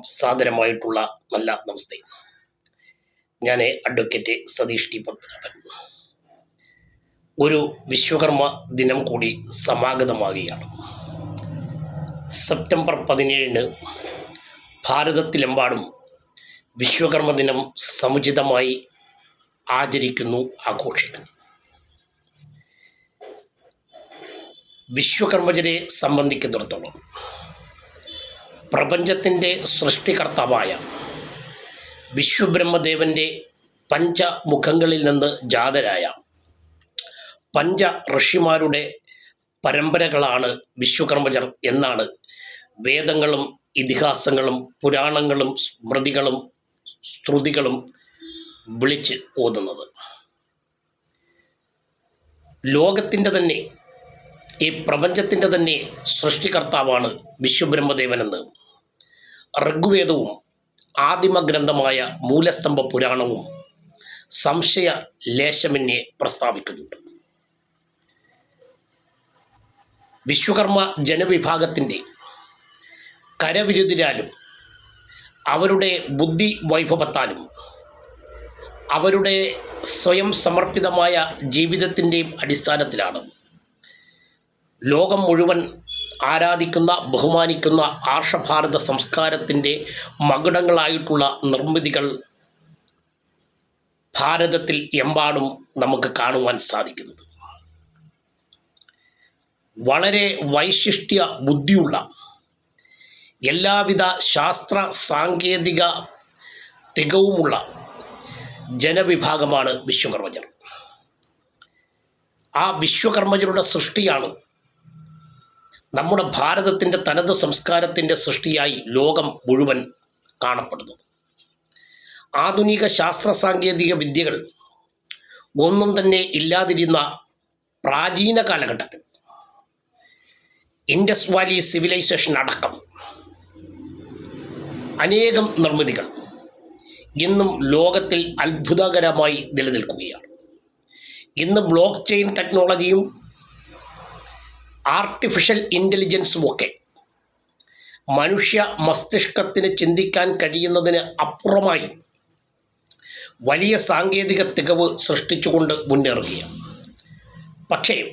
സാദരമായിട്ടുള്ള നല്ല നമസ്തേ ഞാൻ advocate Satheesh T Padmanabhan. ഒരു വിശ്വകർമ്മ ദിനം കൂടി സമാഗതമാകുകയാണ് സെപ്റ്റംബർ പതിനേഴിന് ഭാരതത്തിലെമ്പാടും വിശ്വകർമ്മ ദിനം സമുചിതമായി ആചരിക്കുന്നു ആഘോഷിക്കുന്നു. വിശ്വകർമ്മജരെ സംബന്ധിക്കുന്നിടത്തോളം പ്രപഞ്ചത്തിന്റെ സൃഷ്ടികർത്താവായ വിശ്വബ്രഹ്മദേവന്റെ പഞ്ചമുഖങ്ങളിൽ നിന്ന് ജാതരായ പഞ്ച ഋഷിമാരുടെ പരമ്പരകളാണ് വിശ്വകർമ്മജർ എന്നാണ് വേദങ്ങളും ഇതിഹാസങ്ങളും പുരാണങ്ങളും സ്മൃതികളും ശ്രുതികളും വിളിച്ച് ഓതുന്നത്. ലോകത്തിന്റെ തന്നെ ഈ പ്രപഞ്ചത്തിന്റെ തന്നെ സൃഷ്ടികർത്താവാണ് വിശ്വബ്രഹ്മദേവനെന്ന് ഋഗ്വേദവും ആദിമ ഗ്രന്ഥമായ മൂലസ്തംഭ പുരാണവും സംശയ ലേശമന്യെ പ്രസ്താവിക്കുന്നുണ്ട്. വിശ്വകർമ്മ ജനവിഭാഗത്തിന്റെ കരവിരുതിരാലും അവരുടെ ബുദ്ധി വൈഭവത്താലും അവരുടെ സ്വയം സമർപ്പിതമായ ജീവിതത്തിന്റെയും അടിസ്ഥാനത്തിലാണ് ലോകം മുഴുവൻ ആരാധിക്കുന്ന ബഹുമാനിക്കുന്ന ആർഷഭാരത സംസ്കാരത്തിന്റെ മകുടങ്ങളായിട്ടുള്ള നിർമ്മിതികൾ ഭാരതത്തിൽ എമ്പാടും നമുക്ക് കാണുവാൻ സാധിക്കുന്നത്. വളരെ വൈശിഷ്ട്യ ബുദ്ധിയുള്ള എല്ലാവിധ ശാസ്ത്ര സാങ്കേതിക തികവുമുള്ള ജനവിഭാഗമാണ് വിശ്വകർമ്മജർ. ആ വിശ്വകർമ്മജരുടെ സൃഷ്ടിയാണ് നമ്മുടെ ഭാരതത്തിന്റെ തനത് സംസ്കാരത്തിന്റെ സൃഷ്ടിയായി ലോകം മുഴുവൻ കാണപ്പെടുന്നത്. ആധുനിക ശാസ്ത്ര സാങ്കേതിക വിദ്യകൾ ഒന്നും തന്നെ ഇല്ലാതിരുന്ന പ്രാചീന കാലഘട്ടത്തിൽ ഇൻഡസ് വാലി സിവിലൈസേഷൻ അടക്കം അനേകം നിർമ്മിതികൾ ഇന്നും ലോകത്തിൽ അത്ഭുതകരമായി നിലനിൽക്കുകയാണ്. ഇന്ന് ബ്ലോക്ക് ചെയിൻ ടെക്നോളജിയും ആർട്ടിഫിഷ്യൽ ഇന്റലിജൻസും ഒക്കെ മനുഷ്യ മസ്തിഷ്കത്തിന് ചിന്തിക്കാൻ കഴിയുന്നതിന് അപ്പുറമായി വലിയ സാങ്കേതിക തികവ് സൃഷ്ടിച്ചുകൊണ്ട് മുന്നേറുകയാണ്. പക്ഷേ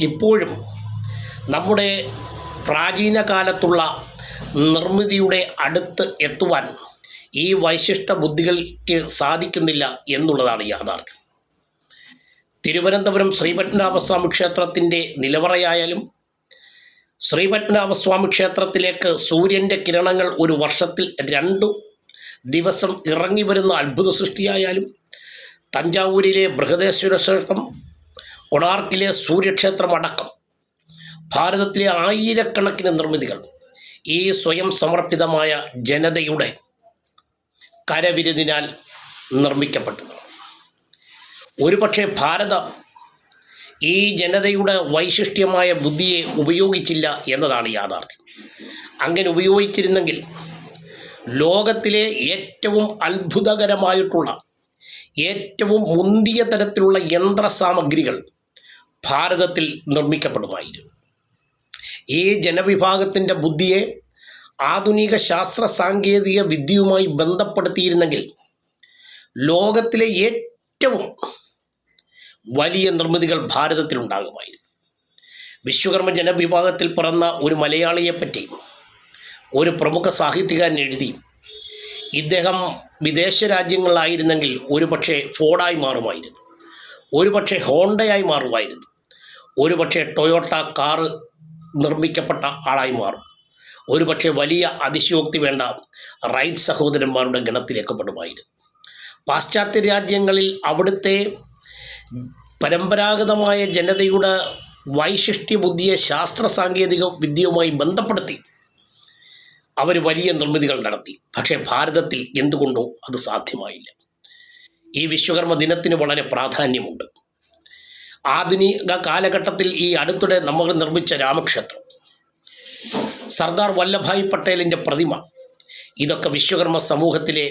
ഇപ്പോഴും നമ്മുടെ പ്രാചീന കാലത്തുള്ള നിർമ്മിതിയുടെ അടുത്ത് എത്തുവാൻ ഈ വൈശിഷ്ട ബുദ്ധികൾക്ക് സാധിക്കുന്നില്ല എന്നുള്ളതാണ് യാഥാർത്ഥ്യം. തിരുവനന്തപുരം ശ്രീപത്മനാഭസ്വാമി ക്ഷേത്രത്തിന്റെ നിലവറയായാലും ശ്രീപത്മനാഭസ്വാമി ക്ഷേത്രത്തിലേക്ക് സൂര്യന്റെ കിരണങ്ങൾ ഒരു വർഷത്തിൽ രണ്ടു ദിവസം ഇറങ്ങി വരുന്ന അത്ഭുത സൃഷ്ടിയായാലും തഞ്ചാവൂരിലെ ബൃഹദേശ്വര ക്ഷേത്രം കൊണാർക്കിലെ സൂര്യക്ഷേത്രം അടക്കം ഭാരതത്തിലെ ആയിരക്കണക്കിന് നിർമ്മിതികൾ ഈ സ്വയം സമർപ്പിതമായ ജനതയുടെ കരവിരുതിനാൽ നിർമ്മിക്കപ്പെട്ടതാണ്. ഒരുപക്ഷെ ഭാരതം ഈ ജനതയുടെ വൈശിഷ്ട്യമായ ബുദ്ധിയെ ഉപയോഗിച്ചില്ല എന്നതാണ് യാഥാർത്ഥ്യം. അങ്ങനെ ഉപയോഗിച്ചിരുന്നെങ്കിൽ ലോകത്തിലെ ഏറ്റവും അത്ഭുതകരമായിട്ടുള്ള ഏറ്റവും മുന്തിയ തരത്തിലുള്ള യന്ത്രസാമഗ്രികൾ ഭാരതത്തിൽ നിർമ്മിക്കപ്പെടുമായിരുന്നു. ഈ ജനവിഭാഗത്തിന്റെ ബുദ്ധിയെ ആധുനിക ശാസ്ത്ര സാങ്കേതിക വിദ്യയുമായി ബന്ധപ്പെടുത്തിയിരുന്നെങ്കിൽ ലോകത്തിലെ ഏറ്റവും വലിയ നിർമ്മിതികൾ ഭാരതത്തിലുണ്ടാകുമായിരുന്നു വിശ്വകർമ്മ ജനവിഭാഗത്തിൽ പിറന്ന ഒരു മലയാളിയെപ്പറ്റി ഒരു പ്രമുഖ സാഹിത്യകാരൻ എഴുതി ഇദ്ദേഹം വിദേശ രാജ്യങ്ങളിലായിരുന്നെങ്കിൽ ഒരുപക്ഷെ ഫോർഡായി മാറുമായിരുന്നു ഒരുപക്ഷെ ഹോണ്ടയായി മാറുമായിരുന്നു ഒരുപക്ഷെ ടൊയോട്ട കാറ് നിർമ്മിക്കപ്പെട്ട ആളായി മാറും ഒരുപക്ഷെ വലിയ അതിശയോക്തി വേണ്ട റൈറ്റ് സഹോദരന്മാരുടെ ഗണത്തിലേക്ക് പെടുമായിരുന്നു പാശ്ചാത്യ രാജ്യങ്ങളിൽ അവിടുത്തെ പരമ്പരാഗതമായ ജനതയുടെ വൈശിഷ്ട്യ ബുദ്ധിയെ ശാസ്ത്ര സാങ്കേതിക വിദ്യയുമായി ബന്ധപ്പെടുത്തി അവർ വലിയ നിർമ്മിതികൾ നടത്തി. പക്ഷേ ഭാരതത്തിൽ എന്തുകൊണ്ടോ അത് സാധ്യമായില്ല. ഈ വിശ്വകർമ്മ ദിനത്തിന് വളരെ പ്രാധാന്യമുണ്ട്. ആധുനിക കാലഘട്ടത്തിൽ ഈ അടുത്തിടെ നമ്മൾ നിർമ്മിച്ച രാമക്ഷേത്രം സർദാർ വല്ലഭായ് പട്ടേലിന്റെ പ്രതിമ ഇതൊക്കെ വിശ്വകർമ്മ സമൂഹത്തിലെ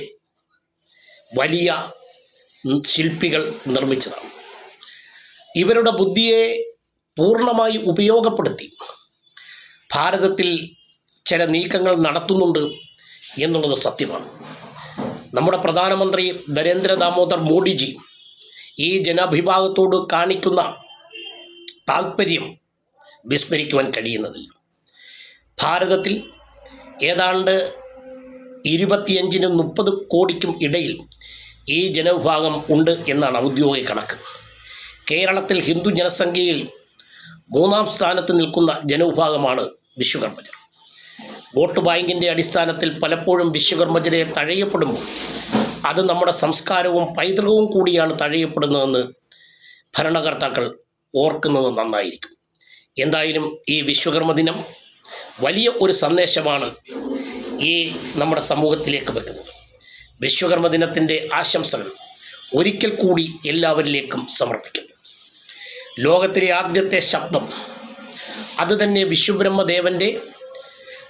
വലിയ ശില്പികൾ നിർമ്മിച്ചതാണ്. ഇവരുടെ ബുദ്ധിയെ പൂർണമായി ഉപയോഗപ്പെടുത്തി. ഭാരതത്തിൽ ചില നീക്കങ്ങൾ നടത്തുന്നുണ്ട് എന്നുള്ളത് സത്യമാണ്. നമ്മുടെ പ്രധാനമന്ത്രി നരേന്ദ്ര ദാമോദർ മോഡിജി ഈ ജനവിഭാഗത്തോട് കാണിക്കുന്ന താല്പര്യം വിസ്മരിക്കുവാൻ കഴിയുന്നതില്ല ഭാരതത്തിൽ ഏതാണ്ട് ഇരുപത്തിയഞ്ചിനും മുപ്പത് കോടിക്കും ഇടയിൽ ഈ ജനവിഭാഗം ഉണ്ട് എന്നാണ് ഔദ്യോഗിക കണക്ക്. കേരളത്തിൽ ഹിന്ദു ജനസംഖ്യയിൽ മൂന്നാം സ്ഥാനത്ത് നിൽക്കുന്ന ജനവിഭാഗമാണ് വിശ്വകർമ്മജർ വോട്ട് ബാങ്കിന്റെ അടിസ്ഥാനത്തിൽ പലപ്പോഴും വിശ്വകർമ്മജരെ തഴയപ്പെടുമ്പോൾ അത് നമ്മുടെ സംസ്കാരവും പൈതൃകവും കൂടിയാണ് തഴയപ്പെടുന്നതെന്ന് ഭരണകർത്താക്കൾ ഓർക്കുന്നത് നന്നായിരിക്കും. എന്തായാലും ഈ വിശ്വകർമ്മ ദിനം വലിയ ഒരു സന്ദേശമാണ് ഈ നമ്മുടെ സമൂഹത്തിലേക്ക് വെക്കുന്നത് വിശ്വകർമ്മ ദിനത്തിന്റെ ആശംസകൾ ഒരിക്കൽ കൂടി എല്ലാവരിലേക്കും സമർപ്പിക്കുന്നു. ലോകത്തിലെ ആദ്യത്തെ ശബ്ദം. അത് തന്നെ വിശ്വബ്രഹ്മദേവന്റെ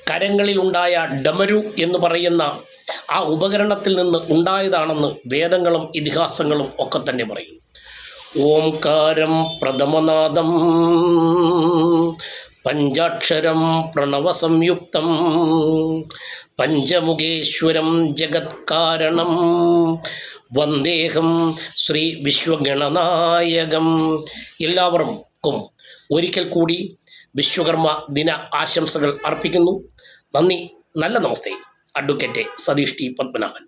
കരങ്ങളിലുണ്ടായ ഡമരു എന്ന് പറയുന്ന ആ ഉപകരണത്തിൽ നിന്ന് ഉണ്ടായതാണെന്ന് വേദങ്ങളും ഇതിഹാസങ്ങളും ഒക്കെ തന്നെ പറയും. ഓംകാരം പ്രഥമനാദം പഞ്ചാക്ഷരം പ്രണവസംയുക്തം പഞ്ചമുഖേശ്വരം ജഗത്കാരണം വന്ദേഹം ശ്രീ വിശ്വഗണനായകം. എല്ലാവർക്കും ഒരിക്കൽ കൂടി വിശ്വകർമ്മ ദിന ആശംസകൾ അർപ്പിക്കുന്നു. നന്ദി നല്ല നമസ്തേ. Advocate Satish T Padmanabhan.